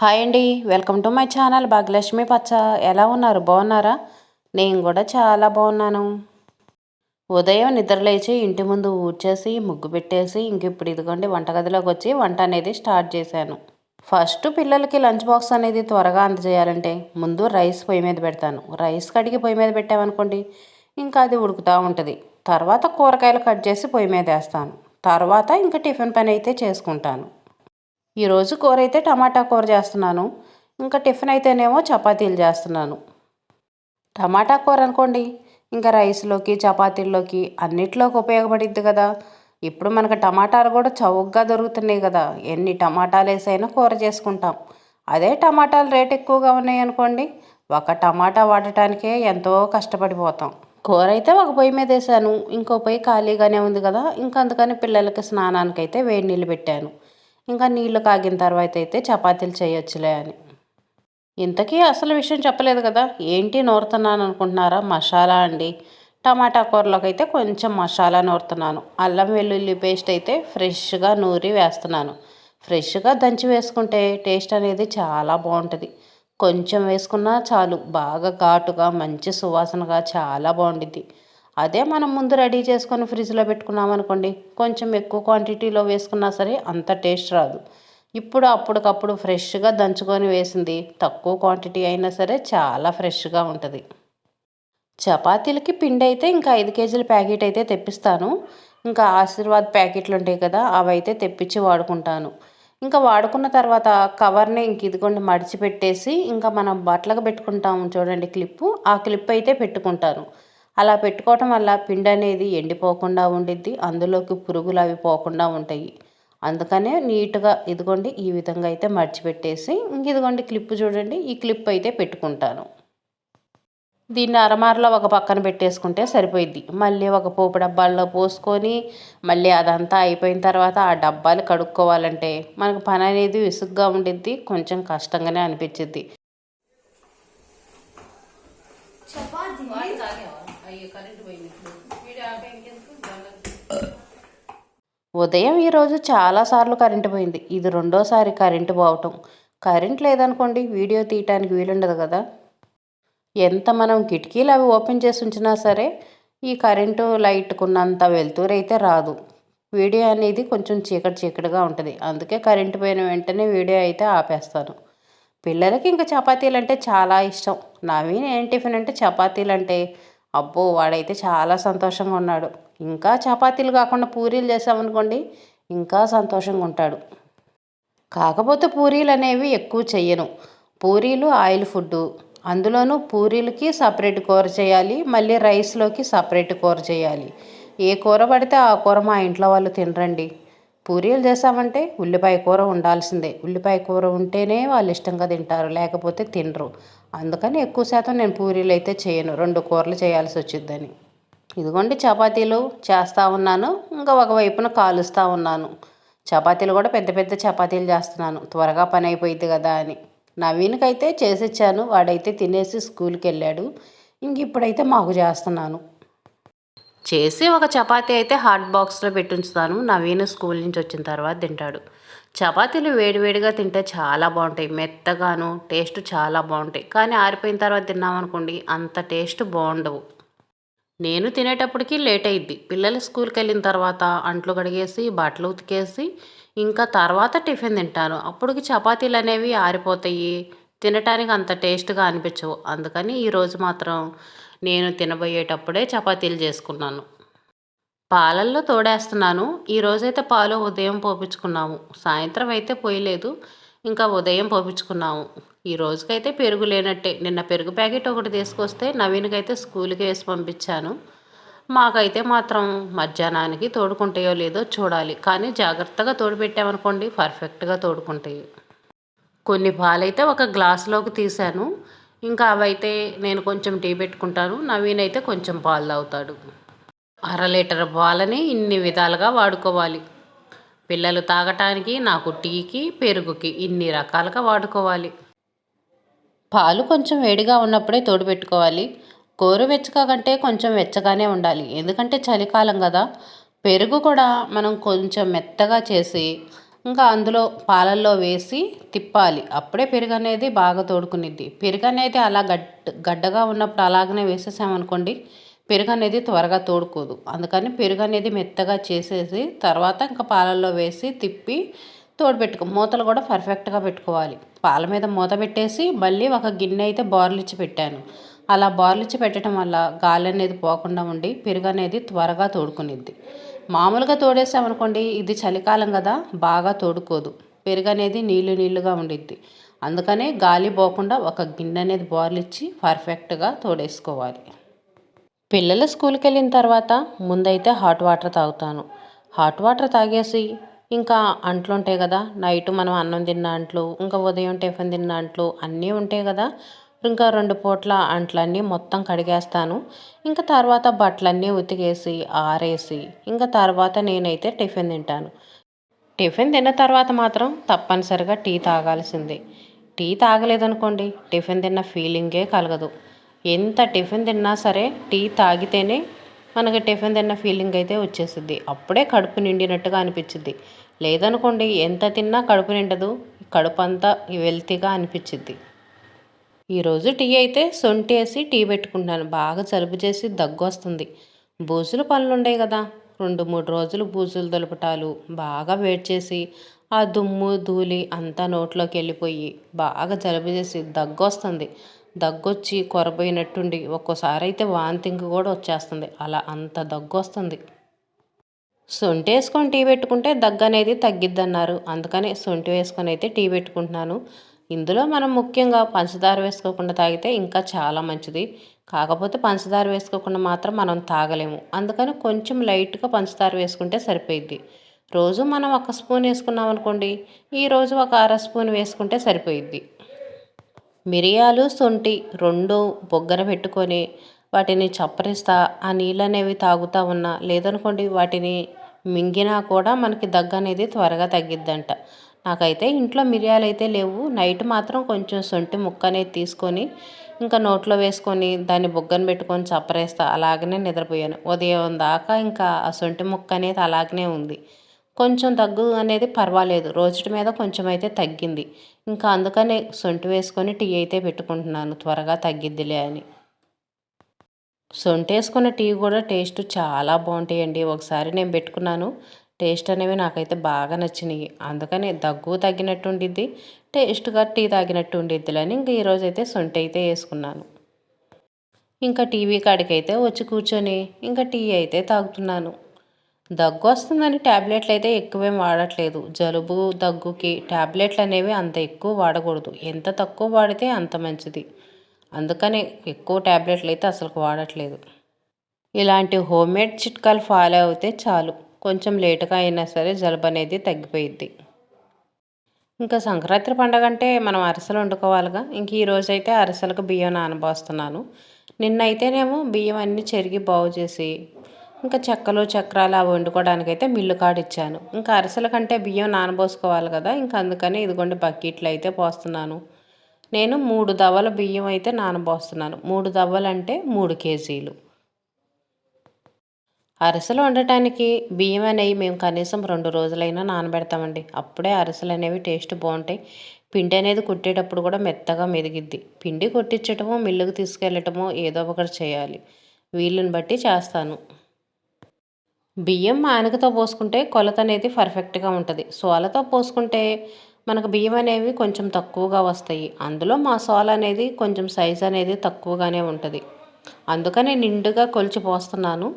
Hi అండి. Welcome to my channel Bhagyalakshmi Pacha. ఎలా ఉన్నారు? బాగున్నారా? నేను కూడా చాలా బాగున్నాను. ఉదయం నిద్రలేచి ఇంటి ముందు ఊడ్చేసి ముగ్గు పెట్టేసి ఇంక ఇప్పుడు ఇదిగోండి వంటగదిలోకి వచ్చి వంట అనేది స్టార్ట్ చేశాను. ఫస్ట్ పిల్లలకి లంచ్ బాక్స్ అనేది త్వరగా అందజేయాలంటే ముందు రైస్ పొయ్యి మీద పెడతాను. రైస్ కడిగి పొయ్యి మీద పెట్టామనుకోండి ఇంకా అది ఉడుకుతూ ఉంటుంది. తర్వాత కూరగాయలు కట్ చేసి పొయ్యి మీద వేస్తాను. తర్వాత ఇంకా టిఫిన్ పని అయితే చేసుకుంటాను. ఈరోజు కూర అయితే టమాటా కూర చేస్తున్నాను. ఇంకా టిఫిన్ అయితేనేమో చపాతీలు చేస్తున్నాను. టమాటా కూర అనుకోండి ఇంకా రైస్లోకి చపాతీల్లోకి అన్నిట్లోకి ఉపయోగపడిద్ది కదా. ఇప్పుడు మనకు టమాటాలు కూడా చౌకగా దొరుకుతున్నాయి కదా. ఎన్ని టమాటాలు వేసైనా కూర చేసుకుంటాం. అదే టమాటాలు రేట్ ఎక్కువగా ఉన్నాయి అనుకోండి ఒక టమాటా వాడటానికే ఎంతో కష్టపడిపోతాం. కూర అయితే ఒక పొయ్యి మీద వేసాను. ఇంకో పొయ్యి ఖాళీగానే ఉంది కదా. ఇంకా అందుకని పిల్లలకి స్నానానికి అయితే వేడి నీళ్ళు పెట్టాను. ఇంకా నీళ్ళు కాగిన తర్వాత అయితే చపాతీలు చేయొచ్చులే అని. ఇంతకీ అసలు విషయం చెప్పలేదు కదా. ఏంటి నూరుతున్నాను అనుకుంటున్నారా? మసాలా అండి. టమాటా కూరలోకి అయితే కొంచెం మసాలా నూరుతున్నాను. అల్లం వెల్లుల్లి పేస్ట్ అయితే ఫ్రెష్గా నూరి వేస్తున్నాను. ఫ్రెష్గా దంచి వేసుకుంటే టేస్ట్ అనేది చాలా బాగుంటుంది. కొంచెం వేసుకున్నా చాలు. బాగా ఘాటుగా మంచి సువాసనగా చాలా బాగుండిద్ది. అదే మనం ముందు రెడీ చేసుకొని ఫ్రిడ్జ్లో పెట్టుకున్నాం అనుకోండి కొంచెం ఎక్కువ క్వాంటిటీలో వేసుకున్నా సరే అంత టేస్ట్ రాదు. ఇప్పుడు అప్పటికప్పుడు ఫ్రెష్గా దంచుకొని వేసింది తక్కువ క్వాంటిటీ అయినా సరే చాలా ఫ్రెష్గా ఉంటుంది. చపాతీలకి పిండి అయితే ఇంకా ఐదు కేజీల ప్యాకెట్ అయితే తెప్పిస్తాను. ఇంకా ఆశీర్వాద్ ప్యాకెట్లు ఉంటాయి కదా అవి అయితే తెప్పించి వాడుకుంటాను. ఇంకా వాడుకున్న తర్వాత కవర్ని ఇంక ఇదిగోండి మడిచిపెట్టేసి ఇంకా మనం బట్టలకు పెట్టుకుంటాము చూడండి క్లిప్పు ఆ క్లిప్ అయితే పెట్టుకుంటాను. అలా పెట్టుకోవటం వల్ల పిండి అనేది ఎండిపోకుండా ఉండిద్ది అందులోకి పురుగులు అవి పోకుండా ఉంటాయి. అందుకనే నీట్గా ఇదిగోండి ఈ విధంగా అయితే మర్చిపెట్టేసి ఇదిగోండి క్లిప్ చూడండి ఈ క్లిప్ అయితే పెట్టుకుంటాను. దీన్ని అరమారలో ఒక పక్కన పెట్టేసుకుంటే సరిపోయిద్ది. మళ్ళీ ఒక పోపు డబ్బాల్లో పోసుకొని మళ్ళీ అదంతా అయిపోయిన తర్వాత ఆ డబ్బాలు కడుక్కోవాలంటే మనకు పని అనేది విసుగ్గా ఉండిద్ది కొంచెం కష్టంగానే అనిపించిద్ది. ఉదయం ఈరోజు చాలాసార్లు కరెంటు పోయింది. ఇది రెండోసారి కరెంటు పోవటం. కరెంట్ లేదనుకోండి వీడియో తీయటానికి వీలుండదు కదా. ఎంత మనం కిటికీలు అవి ఓపెన్ చేసి ఉంచినా సరే ఈ కరెంటు లైట్కున్నంత వెళ్తూరైతే రాదు. వీడియో అనేది కొంచెం చీకటి చీకటిగా ఉంటుంది. అందుకే కరెంటు పోయిన వెంటనే వీడియో అయితే ఆపేస్తాను. పిల్లలకి ఇంకా చపాతీలు అంటే చాలా ఇష్టం. నవీన్ ఏం టిఫిన్ అంటే చపాతీలు అంటే అబ్బో వాడైతే చాలా సంతోషంగా ఉన్నాడు. ఇంకా చపాతీలు కాకుండా పూరీలు చేసామనుకోండి ఇంకా సంతోషంగా ఉంటాడు. కాకపోతే పూరీలు అనేవి ఎక్కువ చెయ్యను. పూరీలు ఆయిల్ ఫుడ్డు. అందులోనూ పూరీలకి సపరేట్ కూర చేయాలి మళ్ళీ రైస్లోకి సపరేట్ కూర చేయాలి. ఏ కూర పడితే ఆ కూర మా ఇంట్లో వాళ్ళు తినరండి. పూరీలు చేసామంటే ఉల్లిపాయ కూర ఉండాల్సిందే. ఉల్లిపాయ కూర ఉంటేనే వాళ్ళు ఇష్టంగా తింటారు లేకపోతే తినరు. అందుకని ఎక్కువ శాతం నేను పూరీలు అయితే చేయను. రెండు కూరలు చేయాల్సి వచ్చిద్దని. ఇదిగోండి చపాతీలు చేస్తూ ఉన్నాను. ఇంకా ఒకవైపున కాలుస్తూ ఉన్నాను. చపాతీలు కూడా పెద్ద పెద్ద చపాతీలు చేస్తున్నాను. త్వరగా పని అయిపోయింది కదా అని. నవీన్కైతే చేసిచ్చాను. వాడైతే తినేసి స్కూల్కి వెళ్ళాడు. ఇంక ఇప్పుడైతే మాకు చేస్తున్నాను. చేసి ఒక చపాతీ అయితే హాట్ బాక్స్లో పెట్టుంచుతాను. నవీన్ స్కూల్ నుంచి వచ్చిన తర్వాత తింటాడు. చపాతీలు వేడివేడిగా తింటే చాలా బాగుంటాయి. మెత్తగాను టేస్ట్ చాలా బాగుంటాయి. కానీ ఆరిపోయిన తర్వాత తిన్నామనుకోండి అంత టేస్ట్ బాగుండవు. నేను తినేటప్పటికి లేట్ అయింది పిల్లలు స్కూల్కి వెళ్ళిన తర్వాత అంట్లు కడిగేసి బట్టలు ఉతికేసి ఇంకా తర్వాత టిఫిన్ తింటాను. అప్పటికి చపాతీలు అనేవి ఆరిపోతాయి. తినటానికి అంత టేస్ట్గా అనిపించవు. అందుకని ఈరోజు మాత్రం నేను తినబోయేటప్పుడే చపాతీలు చేసుకున్నాను. పాలల్లో తోడేస్తున్నాను. ఈరోజైతే పాలు ఉదయం పోపించుకున్నాము సాయంత్రం అయితే పోయలేదు. ఇంకా ఉదయం పోపించుకున్నాము ఈ రోజుకైతే పెరుగు లేనట్టే. నిన్న పెరుగు ప్యాకెట్ ఒకటి తీసుకొస్తే నవీన్కైతే స్కూల్కి వేసి పంపించాను. మాకైతే మాత్రం మధ్యాహ్నానికి తోడుకుంటాయో లేదో చూడాలి. కానీ జాగ్రత్తగా తోడుపెట్టామనుకోండి పర్ఫెక్ట్గా తోడుకుంటాయి. కొన్ని పాలైతే ఒక గ్లాసులోకి తీశాను. ఇంకా అవైతే నేను కొంచెం టీ పెట్టుకుంటాను. నవీన్ అయితే కొంచెం పాలు తాగుతాడు. అర లీటర్ పాలని ఇన్ని విధాలుగా వాడుకోవాలి. పిల్లలు తాగటానికి నాకు టీకి పెరుగుకి ఇన్ని రకాలుగా వాడుకోవాలి. పాలు కొంచెం వేడిగా ఉన్నప్పుడే తోడు పెట్టుకోవాలి. గోరువెచ్చగా కంటే కొంచెం వెచ్చగానే ఉండాలి. ఎందుకంటే చలికాలం కదా. పెరుగు కూడా మనం కొంచెం మెత్తగా చేసి ఇంకా అందులో పాలల్లో వేసి తిప్పాలి. అప్పుడే పెరుగు అనేది బాగా తోడుకునిద్ది. పెరుగు అనేది అలా గడ్ గడ్డగా ఉన్నప్పుడు అలాగనే వేసేసామనుకోండి పెరుగు అనేది త్వరగా తోడుకోదు. అందుకని పెరుగు అనేది మెత్తగా చేసేసి తర్వాత ఇంకా పాలల్లో వేసి తిప్పి తోడు పెట్టుకో మూతలు కూడా పర్ఫెక్ట్గా పెట్టుకోవాలి. పాల మీద మూత పెట్టేసి మళ్ళీ ఒక గిన్నె అయితే బార్లిచ్చి పెట్టాను. అలా బార్లిచ్చి పెట్టడం వల్ల గాలి అనేది పోకుండా ఉండి పెరుగు అనేది త్వరగా తోడుకునిద్ది. మామూలుగా తోడేసామనుకోండి ఇది చలికాలం కదా బాగా తోడుకోదు. పెరుగు అనేది నీళ్ళు నీళ్ళుగా ఉండిద్ది. అందుకనే గాలి పోకుండా ఒక గిన్నె అనేది బార్లిచ్చి పర్ఫెక్ట్గా తోడేసుకోవాలి. పిల్లలు స్కూల్కి వెళ్ళిన తర్వాత ముందైతే హాట్ వాటర్ తాగుతాను. హాట్ వాటర్ తాగేసి ఇంకా అంట్లు ఉంటాయి కదా నైట్ మనం అన్నం తిన్న అంట్లు ఇంకా ఉదయం టిఫిన్ తిన్న అంట్లు అన్నీ ఉంటాయి కదా ఇంకా రెండు పూట్ల అంట్లన్నీ మొత్తం కడిగేస్తాను. ఇంకా తర్వాత బట్టలన్నీ ఉతికేసి ఆరేసి ఇంకా తర్వాత నేనైతే టిఫిన్ తింటాను. టిఫిన్ తిన్న తర్వాత మాత్రం తప్పనిసరిగా టీ తాగాల్సిందే. టీ తాగలేదనుకోండి టిఫిన్ తిన్న ఫీలింగే కలగదు. ఎంత టిఫిన్ తిన్నా సరే టీ తాగితేనే మనకి టిఫిన్ తిన్న ఫీలింగ్ అయితే వచ్చేసిద్ది. అప్పుడే కడుపు నిండినట్టుగా అనిపించింది లేదనుకోండి ఎంత తిన్నా కడుపు నిండదు కడుపు అంతా వెల్తీగా అనిపించింది ఈరోజు టీ అయితే సొంటి వేసి టీ పెట్టుకుంటాను బాగా జలుబు చేసి దగ్గు వస్తుంది. బూజులు పనులుండే కదా. రెండు మూడు రోజులు బూజులు దులపటాలు బాగా వేడి చేసి ఆ దుమ్ము ధూళి అంతా నోట్లోకి వెళ్ళిపోయి బాగా జలుబు చేసి దగ్గు వస్తుంది. దగ్గొచ్చి కొరబోయినట్టుండి ఒక్కోసారి అయితే వాంతింగ్ కూడా వచ్చేస్తుంది. అలా అంత దగ్గు వస్తుంది. సొంటి వేసుకొని టీ పెట్టుకుంటే దగ్గు అనేది తగ్గిద్దన్నారు. అందుకని సొంటి వేసుకొని అయితే టీ పెట్టుకుంటున్నాను. ఇందులో మనం ముఖ్యంగా పంచదార వేసుకోకుండా తాగితే ఇంకా చాలా మంచిది. కాకపోతే పంచదార వేసుకోకుండా మాత్రం మనం తాగలేము. అందుకని కొంచెం లైట్గా పంచదార వేసుకుంటే సరిపోయిద్ది. రోజు మనం ఒక స్పూన్ వేసుకున్నాం అనుకోండి ఈరోజు ఒక అర స్పూన్ వేసుకుంటే సరిపోయిద్ది. మిరియాలు సొంటి రెండు బొగ్గన పెట్టుకొని వాటిని చప్పరిస్తా ఆ నీళ్ళు అనేవి తాగుతూ ఉన్నా లేదనుకోండి వాటిని మింగినా కూడా మనకి దగ్గు అనేది త్వరగా తగ్గిద్దంట. నాకైతే ఇంట్లో మిరియాలు అయితే లేవు. నైట్ మాత్రం కొంచెం సొంటి ముక్క అనేది తీసుకొని ఇంకా నోట్లో వేసుకొని దాన్ని బొగ్గను పెట్టుకొని చప్పరేస్తా. అలాగనే నిద్రపోయాను. ఉదయం దాకా ఇంకా ఆ సొంటి ముక్క అనేది అలాగనే ఉంది. కొంచెం దగ్గు అనేది పర్వాలేదు. రోజుటి మీద కొంచెం అయితే తగ్గింది. ఇంకా అందుకనే సొంటి వేసుకొని టీ అయితే పెట్టుకుంటున్నాను. త్వరగా తగ్గిద్దిలే అని. సొంటి వేసుకున్న టీ కూడా టేస్ట్ చాలా బాగుంటాయండి. ఒకసారి నేను పెట్టుకున్నాను. టేస్ట్ అనేవి నాకైతే బాగా నచ్చినాయి. అందుకని దగ్గు తగ్గినట్టు ఉండిద్ది టేస్ట్గా టీ తాగినట్టు ఉండిద్దిలని ఇంక ఈరోజు అయితే సొంటి అయితే వేసుకున్నాను ఇంకా టీవీ కాడికి అయితే వచ్చి కూర్చొని ఇంకా టీ అయితే తాగుతున్నాను. దగ్గు వస్తుందని ట్యాబ్లెట్లు అయితే ఎక్కువేం వాడట్లేదు. జలుబు దగ్గుకి ట్యాబ్లెట్లు అనేవి అంత ఎక్కువ వాడకూడదు. ఎంత తక్కువ వాడితే అంత మంచిది. అందుకని ఎక్కువ ట్యాబ్లెట్లు అయితే అసలు వాడట్లేదు. ఇలాంటి హోమ్మేడ్ చిట్కాలు ఫాలో అయితే చాలు. కొంచెం లేటుగా అయినా సరే జలుబు అనేది తగ్గిపోయిద్ది. ఇంకా సంక్రాంతి పండగ అంటే మనం అరిసెలు వండుకోవాలిగా. ఇంక ఈరోజు అయితే అరిసెలకు బియ్యం నానబోస్తున్నాను. నిన్నైతేనేమో బియ్యం అన్నీ చెరిగి బాగు చేసి ఇంకా చెక్కలు చక్రాలు అవి వండుకోవడానికి అయితే మిల్లు కాడిచ్చాను ఇంకా అరిసెల కంటే బియ్యం నానబోసుకోవాలి కదా ఇంకా అందుకని ఇదిగోండి బకెట్లు అయితే పోస్తున్నాను. నేను మూడు దవ్వల బియ్యం అయితే నానబోస్తున్నాను. మూడు దవ్వలు అంటే మూడు కేజీలు. అరిసెలు వండటానికి బియ్యం అనేవి మేము కనీసం రెండు రోజులైనా నానబెడతామండి. అప్పుడే అరిసెలు అనేవి టేస్ట్ బాగుంటాయి. పిండి అనేది కుట్టేటప్పుడు కూడా మెత్తగా మెదిగిద్ది. పిండి కొట్టించటమో మిల్లుకు తీసుకెళ్ళటమో ఏదో ఒకటి చేయాలి. వీళ్ళని బట్టి చేస్తాను. బియ్యం మానకతో పోసుకుంటే కొలత అనేది పర్ఫెక్ట్గా ఉంటుంది. సోలతో పోసుకుంటే మనకు బియ్యం అనేవి కొంచెం తక్కువగా వస్తాయి. అందులో మా సోల అనేది కొంచెం సైజ్ అనేది తక్కువగానే ఉంటుంది. అందుకని నిండుగా కొలిచి పోస్తున్నాను.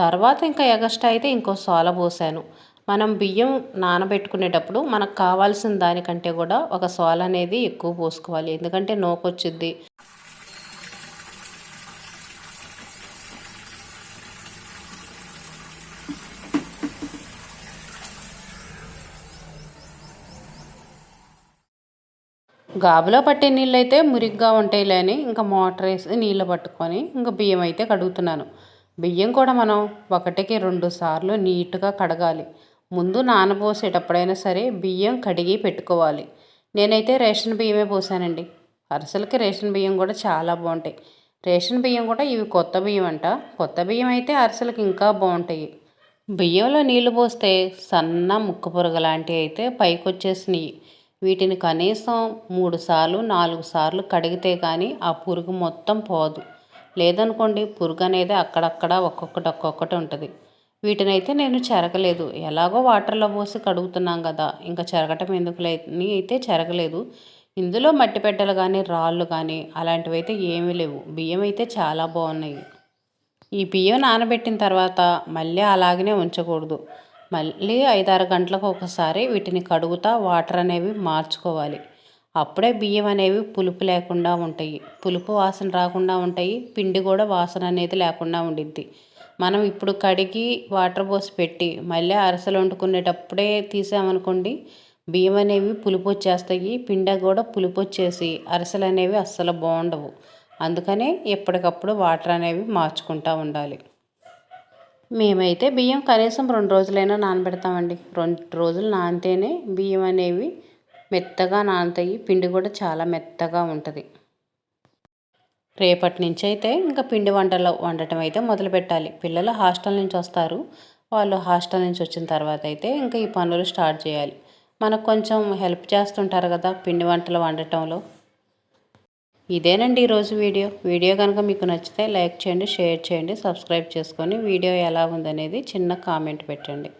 తర్వాత ఇంకా ఎగస్ట్రా అయితే ఇంకో సోల పోసాను. మనం బియ్యం నానబెట్టుకునేటప్పుడు మనకు కావాల్సిన దానికంటే కూడా ఒక సోల అనేది ఎక్కువ పోసుకోవాలి. ఎందుకంటే నోకొచ్చుద్ది. గాబులో పట్టే నీళ్ళు అయితే మురిగ్గా ఉంటాయిలేని ఇంకా మోటార్ వేసి నీళ్ళు పట్టుకొని ఇంకా బియ్యం అయితే కడుగుతున్నాను. బియ్యం కూడా మనం ఒకటికి రెండు సార్లు నీట్గా కడగాలి. ముందు నానబోసేటప్పుడైనా సరే బియ్యం కడిగి పెట్టుకోవాలి. నేనైతే రేషన్ బియ్యమే పోసానండి. అరసలకి రేషన్ బియ్యం కూడా చాలా బాగుంటాయి. రేషన్ బియ్యం కూడా ఇవి కొత్త బియ్యం అంట. కొత్త బియ్యం అయితే అరసలకి ఇంకా బాగుంటాయి. బియ్యంలో నీళ్ళు పోస్తే సన్న ముక్క పొరగ లాంటివి అయితే పైకి వచ్చేసినాయి వీటిని కనీసం మూడు సార్లు నాలుగు సార్లు కడిగితే కానీ ఆ పురుగు మొత్తం పోదు. లేదనుకోండి పురుగు అనేది అక్కడక్కడ ఒక్కొక్కటి ఒక్కొక్కటి ఉంటుంది. వీటిని అయితే నేను చెరగలేదు. ఎలాగో వాటర్లో పోసి కడుగుతున్నాం కదా ఇంకా చెరగటం ఎందుకు అయితే చెరగలేదు. ఇందులో మట్టి పెట్టలు కానీ రాళ్ళు కానీ అలాంటివి అయితే ఏమీ లేవు. బియ్యం అయితే చాలా బాగున్నాయి. ఈ బియ్యం నానబెట్టిన తర్వాత మళ్ళీ అలాగనే ఉంచకూడదు. మళ్ళీ ఐదారు గంటలకు ఒకసారి వీటిని కడుగుతా వాటర్ అనేవి మార్చుకోవాలి. అప్పుడే బియ్యం అనేవి పులుపు లేకుండా ఉంటాయి. పులుపు వాసన రాకుండా ఉంటాయి. పిండి కూడా వాసన అనేది లేకుండా ఉండిద్ది. మనం ఇప్పుడు కడిగి వాటర్ పోసి పెట్టి మళ్ళీ అరసలు వండుకునేటప్పుడే తీసామనుకోండి బియ్యం అనేవి పులుపు వచ్చేస్తాయి. పిండి కూడా పులుపు వచ్చేసి అరసలు అనేవి అస్సలు బాగుండవు. అందుకనే ఎప్పటికప్పుడు వాటర్ అనేవి మార్చుకుంటూ ఉండాలి. మేమైతే బియ్యం కనీసం రెండు రోజులైనా నానబెడతామండి. రెండు రోజులు నానితేనే బియ్యం అనేవి మెత్తగా నానుతాయి పిండి కూడా చాలా మెత్తగా ఉంటుంది. రేపటి నుంచి అయితే ఇంకా పిండి వంటలు వండటం అయితే మొదలు పెట్టాలి. పిల్లలు హాస్టల్ నుంచి వస్తారు. వాళ్ళు హాస్టల్ నుంచి వచ్చిన తర్వాత అయితే ఇంకా ఈ పనులు స్టార్ట్ చేయాలి. మనకు కొంచెం హెల్ప్ చేస్తుంటారు కదా పిండి వంటలు వండటంలో. ఇదేనండి ఈరోజు వీడియో. వీడియో కనుక మీకు నచ్చితే లైక్ చేయండి షేర్ చేయండి సబ్స్క్రైబ్ చేసుకొని వీడియో ఎలా ఉందనేది చిన్న కామెంట్ పెట్టండి.